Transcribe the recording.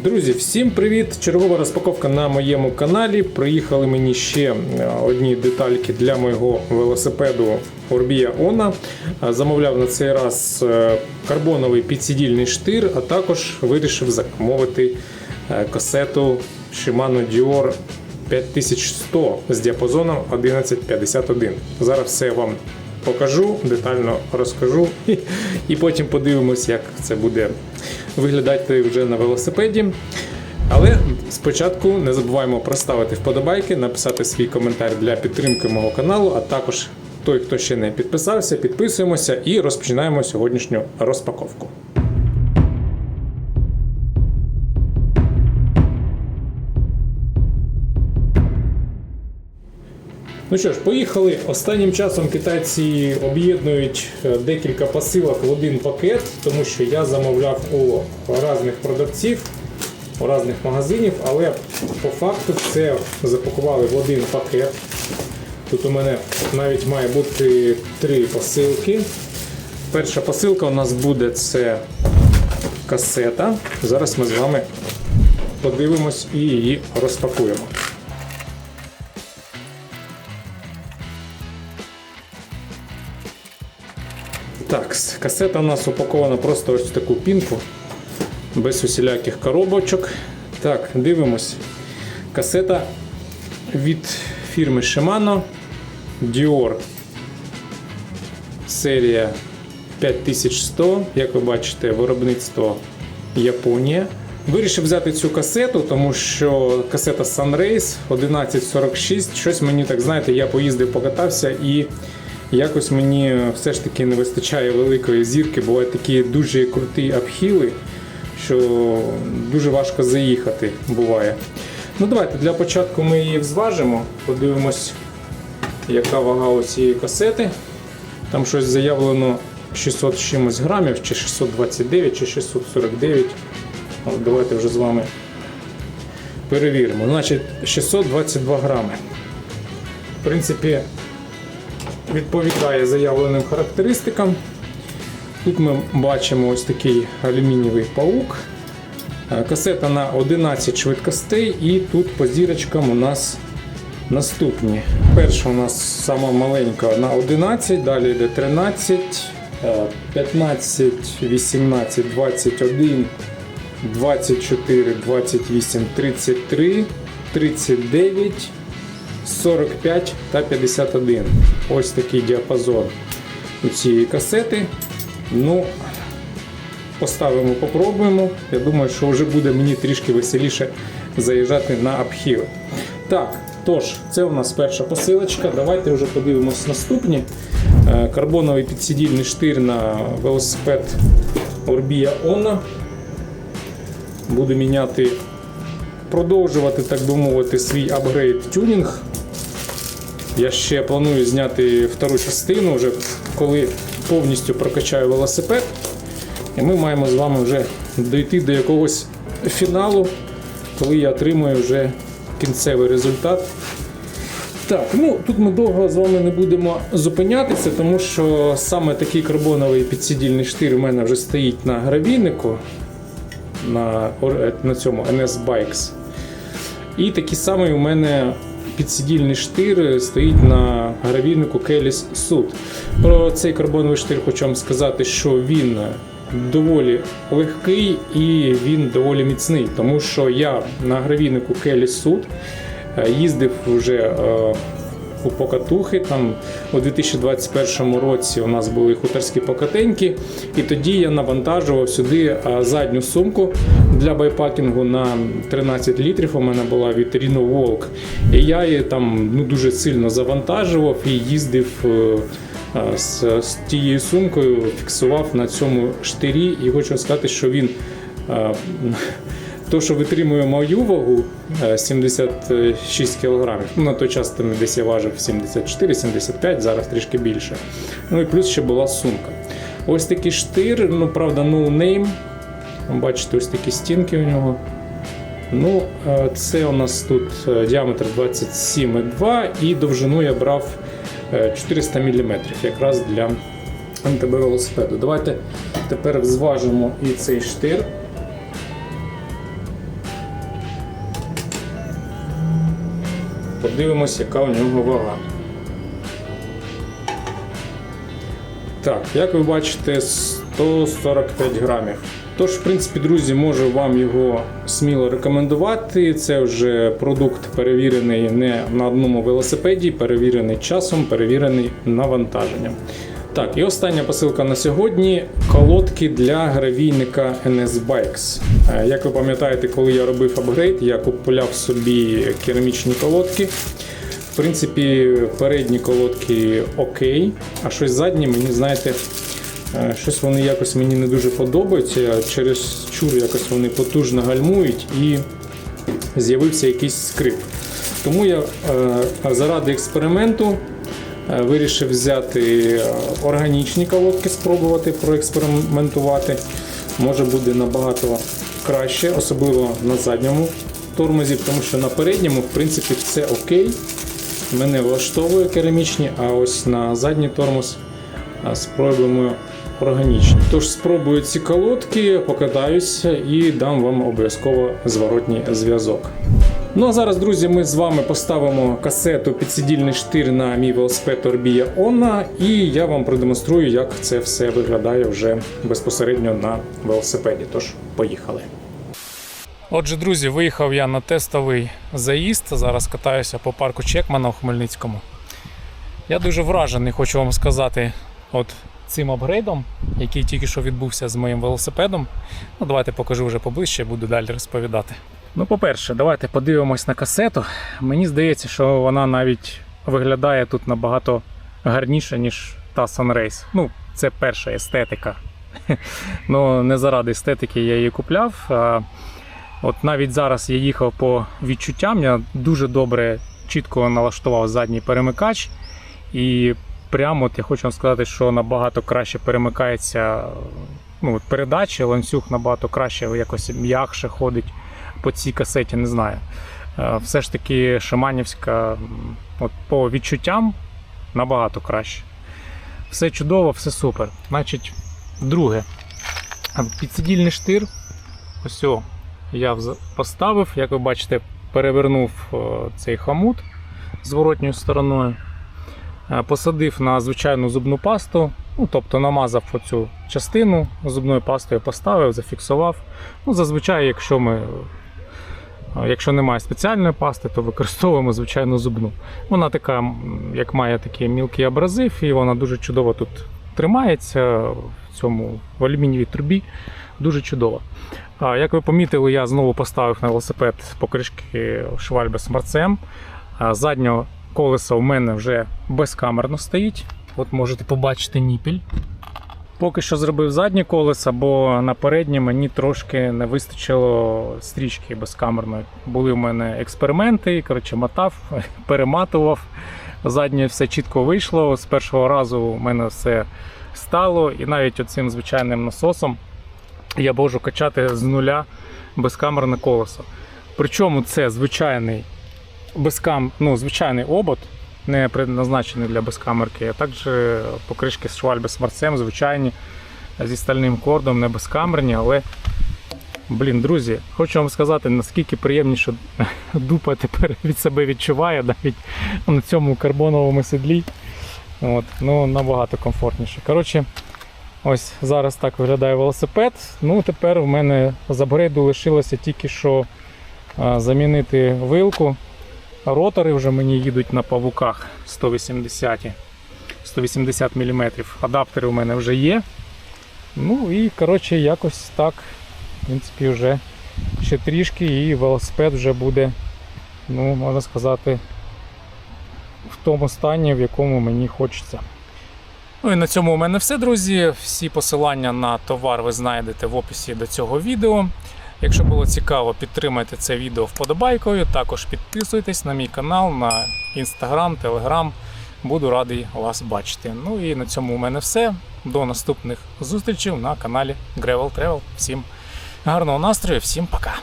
Друзі, всім привіт! Чергова розпаковка на моєму каналі. Приїхали мені ще е, одні детальки для моєго велосипеду Orbia Ona. Е, Замовляв на цей раз е, карбоновий підсидільний штир, а також вирішив замовити касету Shimano Dior 5100 з діапазоном 1151. Зараз все вам покажу, детально розкажу і, потім подивимось, як це буде виглядати вже на велосипеді. Але спочатку не забуваємо проставити вподобайки, написати свій коментар для підтримки мого каналу, а також той, хто ще не підписався, підписуємося і розпочинаємо сьогоднішню розпаковку. Ну що ж, поїхали. Останнім часом китайці об'єднують е, декілька посилок в один пакет, тому що я замовляв у різних продавців, у різних магазинів, але по факту це запакували в один пакет. Тут у мене навіть має бути три посилки. Перша посилка у нас буде це касета. Зараз ми з вами подивимось і її розпакуємо. Так, касета у нас упакована просто ось в таку пінку, без усіляких коробочок. Так, дивимось. Касета від фірми Shimano Dior. Серія 5100. Як ви бачите, виробництво Японія. Вирішив взяти цю касету, тому що касета Sunrace 1146. Щось мені так знаєте, я поїздив, покатався і якось мені все ж таки не вистачає великої зірки. Бувають такі дуже круті обхіли, що дуже важко заїхати буває. Ну давайте для початку ми її взважимо, подивимось, яка вага у цієї касети. Там щось заявлено 600 з чимось грамів, чи 629, чи 649. От давайте вже з вами перевіримо. Значить, 622 грами. В принципі, відповідає заявленим характеристикам. Тут ми бачимо ось такий алюмінієвий паук. Е, Касета на 11 швидкостей, і тут по зірочкам у нас наступні. Перша у нас сама маленька на 11, далі йде 13, е, 15, 18, 21, 24, 28, 33, 39, 45 та 51. Ось такий діапазон у цієї касети. Ну, поставимо, попробуємо. Я думаю, що вже буде мені трішки веселіше заїжджати на обхіли. Так, тож, це у нас перша посилочка. Давайте вже подивимось наступні. Е, Карбоновий підсидільний штир на велосипед Orbia Ona. Буду міняти, продовжувати, так би мовити, свій апгрейд тюнінг. Я ще планую зняти втору частину, вже коли повністю прокачаю велосипед. І ми маємо з вами вже дійти до якогось фіналу, коли я отримую вже кінцевий результат. Так, ну тут ми довго з вами не будемо зупинятися, тому що саме такий карбоновий підсидільний штир у мене вже стоїть на гравійнику на, на цьому NS Bikes. І такий самий у мене підсидільний штир стоїть на гравійнику Келіс Суд. Про цей карбоновий штир хочу вам сказати, що він доволі легкий і він доволі міцний, тому що я на гравійнику Келіс Sud е, їздив вже е, покатухи. Там у 2021 році у нас були хуторські покатеньки, і тоді я навантажував сюди е, задню сумку для байпакінгу на 13 літрів. У мене була від Reno Walk. І я її там ну, дуже сильно завантажував і їздив. е, е, З, з тією сумкою фіксував на цьому штирі, і хочу сказати, що він то, що витримує мою вагу е, 76 кг. Ну, на той час там десь я важив 74-75, зараз трішки більше. Ну і плюс ще була сумка. Ось такий штир, ну правда, no name. Бачите, ось такі стінки у нього. Ну, е, це у нас тут е, діаметр 27,2 і довжину я брав е, 400 мм якраз для МТБ велосипеду. Давайте тепер зважимо і цей штир. Подивимось, яка у нього вага. Так, як ви бачите, 145 грамів. Тож, в принципі, друзі, можу вам його сміло рекомендувати. Це вже продукт перевірений не на одному велосипеді, перевірений часом, перевірений навантаженням. Так, і остання посилка на сьогодні колодки для гравійника NS Bikes. Е, Як ви пам'ятаєте, коли я робив апгрейд, я купував собі керамічні колодки. В принципі, передні колодки окей, а щось задні, мені знаєте, е, щось вони якось мені не дуже подобаються. Через чур якось вони потужно гальмують і з'явився якийсь скрип. Тому я е, заради експерименту вирішив взяти е, органічні колодки, спробувати проекспериментувати. Може буде набагато краще, особливо на задньому тормозі, тому що на передньому, в принципі, все окей. Мене влаштовує керамічні, а ось на задній тормоз спробуємо органічні. Тож спробую ці колодки, покатаюся і дам вам обов'язково зворотній зв'язок. Ну а зараз, друзі, ми з вами поставимо касету підсидільний штир на мій велосипед Orbia Onna, і я вам продемонструю, як це все виглядає вже безпосередньо на велосипеді. Тож, поїхали. Отже, друзі, виїхав я на тестовий заїзд. Зараз катаюся по парку Чекмана у Хмельницькому. Я дуже вражений, хочу вам сказати, от цим апгрейдом, який тільки що відбувся з моїм велосипедом. Ну, давайте покажу вже поближче, буду далі розповідати. Ну, по-перше, давайте подивимось на касету. Мені здається, що вона навіть виглядає тут набагато гарніше, ніж та Sunrace. Ну, це перша естетика. Ну, не заради естетики я її купляв. От навіть зараз я їхав по відчуттям, я дуже добре, чітко налаштував задній перемикач. І прямо от я хочу вам сказати, що набагато краще перемикається ну, от ланцюг набагато краще, якось м'якше ходить по цій касеті, не знаю. Е, Все ж таки Шиманівська, от по відчуттям набагато краще. Все чудово, все супер. Значить, друге. Підсидільний штир. Ось я поставив, як ви бачите, перевернув е, цей хомут зворотньою стороною. Е, Посадив на звичайну зубну пасту, ну, тобто намазав оцю частину зубною пастою, поставив, зафіксував. Ну, зазвичай, якщо ми. Якщо немає спеціальної пасти, то використовуємо звичайну зубну. Вона така, як має такий мілкий абразив, і вона дуже чудово тут тримається в цьому в алюмінієвій трубі. Дуже чудово. Як ви помітили, я знову поставив на велосипед покришки Smart CM. А, Заднього колеса у мене вже безкамерно стоїть. От можете побачити ніпіль. Поки що зробив заднє колеса, бо на переднє мені трошки не вистачило стрічки безкамерної. Були в мене експерименти, коротше, мотав, перематував. Заднє все чітко вийшло. З першого разу у мене все стало, і навіть оцим звичайним насосом я можу качати з нуля безкамерне колесо. Причому це звичайний безкам... ну, звичайний обод, не предназначений для безкамерки, а також покришки з Smart CM, звичайні зі стальним кордом, не безкамерні, але. Блін, друзі, хочу вам сказати, наскільки приємніше дупа тепер від себе відчуває навіть на цьому карбоновому седлі. От, ну, набагато комфортніше. Коротше, ось зараз так виглядає велосипед. Ну, тепер в мене з апгрейду лишилося тільки що замінити вилку. Ротори вже мені їдуть на павуках 180 180 мм. Адаптери у мене вже є. Ну і коротше, якось так. В принципі, вже ще трішки і велосипед вже буде, ну, можна сказати, в тому стані, в якому мені хочеться. Ну і на цьому у мене все, друзі. Всі посилання на товар ви знайдете в описі до цього відео. Якщо було цікаво, підтримайте це відео вподобайкою. Також підписуйтесь на мій канал, на інстаграм, телеграм. Буду радий вас бачити. Ну і на цьому у мене все. До наступних зустрічей на каналі Gravel Travel. Всім гарного настрою, всім пока!